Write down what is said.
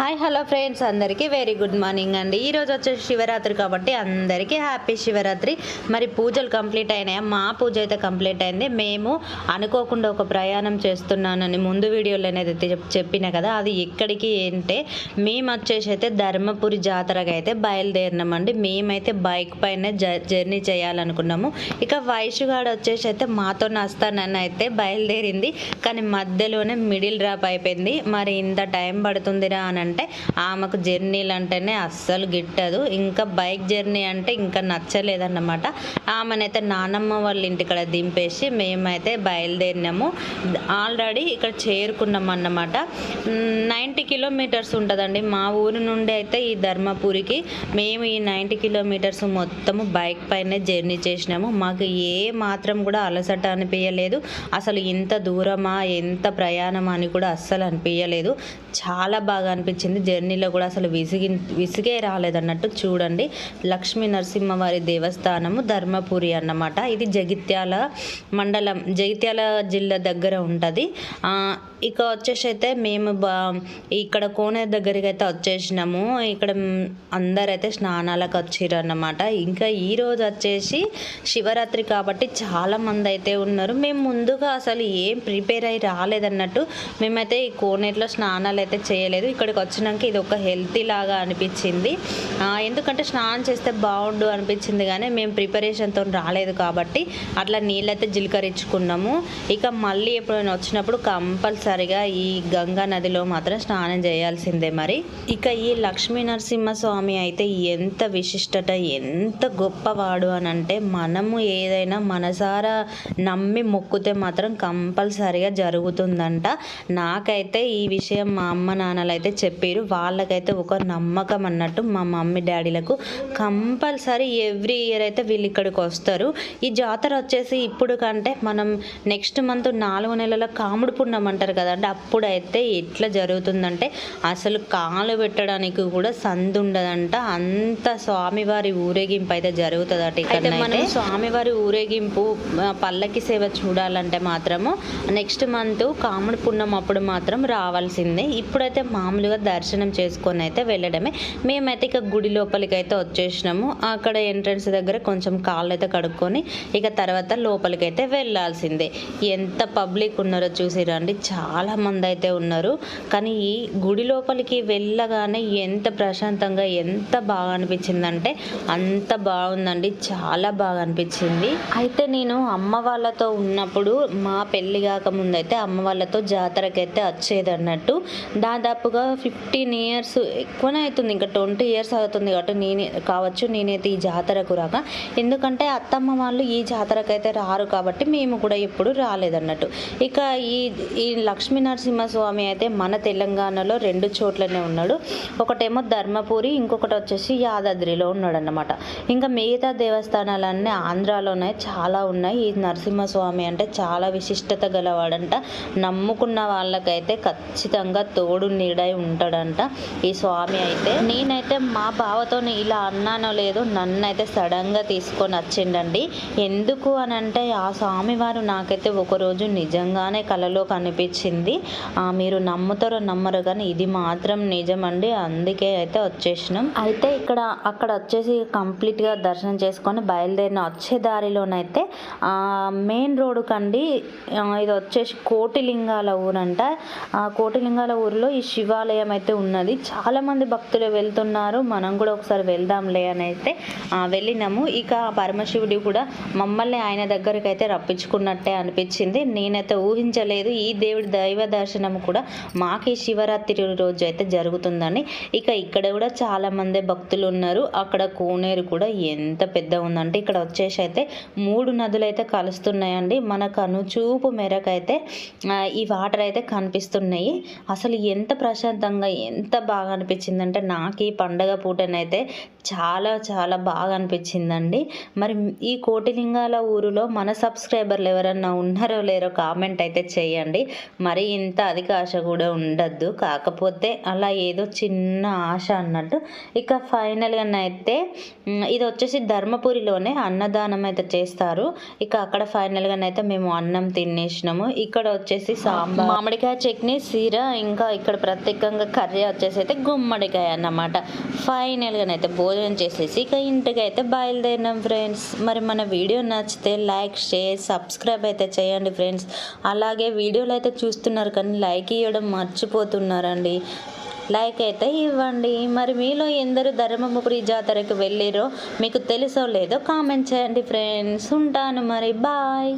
Hi hello friends. అందరికీ very good morning అండి. ఈరోజు వచ్చేసి శివరాత్రి కాబట్టి అందరికీ హ్యాపీ శివరాత్రి. మరి పూజలు కంప్లీట్ అయినాయా? మా పూజ అయితే కంప్లీట్ అయింది. మేము అనుకోకుండా ఒక ప్రయాణం చేస్తున్నానని ముందు వీడియోలో అనేది చెప్పిన కదా అది ఎక్కడికి అంటే మేము వచ్చేసి అయితే ధర్మపురి జాతరగా అయితే బయలుదేరినామండి మేమైతే బైక్ పైన జ- జర్నీ చేయాలనుకున్నాము. ఇక వయసుగాడ వచ్చేసి అయితే మాతో నస్తానని అయితే బయలుదేరింది. కానీ మధ్యలోనే మిడిల్ డ్రాప్ అయిపోయింది. మరి ఇంత టైం పడుతుందిరా అని అంటే ఆమెకు జర్నీలు అంటేనే అస్సలు గిట్టదు. ఇంకా బైక్ జర్నీ అంటే ఇంకా నచ్చలేదన్నమాట. ఆమెనైతే నానమ్మ వాళ్ళ ఇంటికడ దింపేసి మేమైతే బయలుదేరినాము. ఆల్రెడీ ఇక్కడ చేరుకున్నాం అన్నమాట నైంటీ కిలోమీటర్స్ ఉంటుందండి. మా ఊరి నుండి అయితే ఈ ధర్మపురికి మేము ఈ నైంటీ కిలోమీటర్స్ మొత్తము బైక్ పైనే జర్నీ చేసినాము. మాకు ఏ మాత్రం కూడా అలసట అనిపించలేదు అసలు ఇంత దూరమా ఎంత ప్రయాణమా అని కూడా అస్సలు అనిపించలేదు చాలా బాగా అనిపించింది. జర్నీలో కూడా అసలు విసిగి విసిగే రాలేదన్నట్టు చూడండి. లక్ష్మీ నరసింహవారి దేవస్థానము ధర్మపురి అన్నమాట. ఇది జగిత్యాల మండలం జగిత్యాల జిల్లా దగ్గర ఉంటుంది. ఇక వచ్చేసి అయితే మేము బా ఇక్కడ కోనేరు దగ్గరికి అయితే వచ్చేసినాము. ఇక్కడ అందరైతే స్నానాలకు వచ్చారు అన్నమాట ఇంకా ఈ రోజు వచ్చేసి శివరాత్రి కాబట్టి చాలామంది అయితే ఉన్నారు. మేము ముందుగా అసలు ఏం ప్రిపేర్ అయ్యి రాలేదన్నట్టు మేమైతే ఈ కోనేట్లో స్నానాలు అయితే చేయలేదు. ఇక్కడికి వచ్చినాక ఇది ఒక హెల్తీ లాగా అనిపించింది. ఎందుకంటే స్నానం చేస్తే బాగుండు అనిపించింది కానీ మేము ప్రిపరేషన్తో రాలేదు కాబట్టి అట్లా నీళ్ళైతే జీలకరించుకున్నాము. ఇక మళ్ళీ ఎప్పుడైనా వచ్చినప్పుడు కంపల్సరిగా ఈ గంగా నదిలో మాత్రం స్నానం చేయాల్సిందే మరి. ఇక ఈ లక్ష్మీ నరసింహస్వామి అయితే ఎంత విశిష్టత ఎంత గొప్పవాడు అని అంటే మనము ఏదైనా మనసారా నమ్మి మొక్కుతే మాత్రం కంపల్సరిగా జరుగుతుందంట. నాకైతే ఈ విషయం మా అమ్మ నాన్నలు అయితే చెప్పారు వాళ్ళకైతే ఒక నమ్మకం అన్నట్టు మా మమ్మీ డాడీలకు కంపల్సరీ ఎవ్రీ ఇయర్ అయితే వీళ్ళు ఇక్కడికి వస్తారు. ఈ జాతర వచ్చేసి ఇప్పుడు కంటే మనం నెక్స్ట్ మంత్ నాలుగు నెలల కాముడు పుణ్యం అంటారు కదండి అప్పుడైతే ఎట్లా జరుగుతుందంటే అసలు కాలు పెట్టడానికి కూడా సందు ఉండదంట. అంత స్వామివారి ఊరేగింపు అయితే జరుగుతుందట ఇక్కడ మనం స్వామివారి ఊరేగింపు పల్లకి సేవ చూడాలంటే మాత్రము నెక్స్ట్ మంత్ కాముడు పుణ్యం అప్పుడు మాత్రం రావాల్సిందే. ఇప్పుడైతే మామూలుగా దర్శనం చేసుకొని అయితే వెళ్ళడమే. మేమైతే ఇక గుడి లోపలికి అయితే వచ్చేసినాము. అక్కడ ఎంట్రన్స్ దగ్గర కొంచెం కాళ్ళు అయితే కడుక్కొని ఇక తర్వాత లోపలికి అయితే వెళ్ళాల్సిందే. ఎంత పబ్లిక్ ఉన్నారో చూసిరండి చాలా మంది అయితే ఉన్నారు. కానీ ఈ గుడి లోపలికి వెళ్ళగానే ఎంత ప్రశాంతంగా ఎంత బాగా అనిపించిందంటే అంత బాగుందండి. చాలా బాగా అనిపించింది. అయితే నేను అమ్మ వాళ్ళతో ఉన్నప్పుడు మా పెళ్ళి కాకముందు అయితే అమ్మ వాళ్ళతో జాతరకైతే వచ్చేది అన్నట్టు దాదాపుగా ఫిఫ్టీన్ ఇయర్స్ ఎక్కువనే అవుతుంది. ఇంకా ట్వంటీ ఇయర్స్ అవుతుంది కాబట్టి నేనే కావచ్చు నేనైతే ఈ జాతరకు రాక. ఎందుకంటే అత్తమ్మ వాళ్ళు ఈ జాతరకు అయితే రారు కాబట్టి మేము కూడా ఎప్పుడు రాలేదన్నట్టు. ఇక ఈ ఈ లక్ష్మీ నరసింహస్వామి అయితే మన తెలంగాణలో రెండు చోట్లనే ఉన్నాడు. ఒకటేమో ధర్మపురి ఇంకొకటి వచ్చేసి యాదాద్రిలో ఉన్నాడు అన్నమాట ఇంకా మిగతా దేవస్థానాలన్నీ ఆంధ్రాలోనే చాలా ఉన్నాయి. ఈ నరసింహస్వామి అంటే చాలా విశిష్టత గలవాడంట. నమ్ముకున్న వాళ్ళకైతే ఖచ్చితంగా తోడు నీడై ఉంటాడంట. ఈ స్వామి అయితే నేనైతే మా బావతో ఇలా అన్నానో లేదో నన్ను అయితే సడన్గా తీసుకొని వచ్చిండండి. ఎందుకు అని అంటే ఆ స్వామి వారు నాకైతే ఒకరోజు నిజంగానే కలలో కనిపించింది. ఆ, మీరు నమ్ముతారో నమ్మరు కానీ ఇది మాత్రం నిజమండి. అందుకే అయితే వచ్చేసినాం. అయితే ఇక్కడ అక్కడ వచ్చేసి కంప్లీట్గా దర్శనం చేసుకొని బయలుదేరిన వచ్చే దారిలోనైతే మెయిన్ రోడ్డు కండి ఇది వచ్చేసి కోటిలింగాల ఊరంట. ఆ కోటిలింగాల ఊరిలో ఈ శివాలయం అయితే ఉన్నది. చాలా మంది భక్తులు వెళ్తున్నారు. మనం కూడా ఒకసారి వెళ్దాంలే అని అయితే వెళ్ళినాము. ఇక ఆ పరమశివుడి కూడా మమ్మల్ని ఆయన దగ్గరికి అయితే రప్పించుకున్నట్టే అనిపించింది. నేనైతే ఊహించలేదు. ఈ దేవుడి దైవ దర్శనం కూడా మాకే శివరాత్రి రోజు అయితే జరుగుతుందని. ఇక ఇక్కడ కూడా చాలా మంది భక్తులు ఉన్నారు. అక్కడ కోనేరు కూడా ఎంత పెద్ద ఉందంటే ఇక్కడ వచ్చేసి అయితే మూడు నదులు అయితే కలుస్తున్నాయండి. మన కనుచూపు మేరకు అయితే ఈ వాటర్ అయితే కనిపిస్తున్నాయి. అసలు ఎంత ప్రశాంతంగా ఎంత బాగా అనిపించిందంటే నాకు ఈ పండగ పూటనైతే చాలా చాలా బాగా అనిపించిందండి. మరి ఈ కోటిలింగాల ఊరిలో మన సబ్స్క్రైబర్లు ఎవరన్నా ఉన్నారో లేరో కామెంట్ అయితే చేయండి. మరి ఇంత అధిక ఆశ కూడా ఉండద్దు. కాకపోతే అలా ఏదో చిన్న ఆశ అన్నట్టు. ఇక ఫైనల్గా అయితే ఇది వచ్చేసి ధర్మపురిలోనే అన్నదానం అయితే చేస్తారు. ఇక అక్కడ ఫైనల్గా అయితే మేము అన్నం తినేసినాము. ఇక్కడ వచ్చేసి సాంబార్. మామిడికాయ చట్నీ సీర ఇంకా ఇక్కడ ప్రత్యేకంగా కర్రీ వచ్చేసి అయితే గుమ్మడికాయ అన్నమాట. ఫైనల్గా అయితే భోజనం చేసేసి ఇక ఇంటికి అయితే బయలుదేరినాం ఫ్రెండ్స్ మరి మన వీడియో నచ్చితే లైక్ షేర్ సబ్స్క్రైబ్ అయితే చేయండి ఫ్రెండ్స్ అలాగే వీడియోలు అయితే చూస్తున్నారు కానీ లైక్ ఇవ్వడం మర్చిపోతున్నారండి. లైక్ అయితే ఇవ్వండి. మరి మీలో ఎందరు ధర్మపురి జాతరకు వెళ్ళిరో మీకు తెలుసో లేదో కామెంట్ చేయండి ఫ్రెండ్స్ ఉంటాను మరి. బాయ్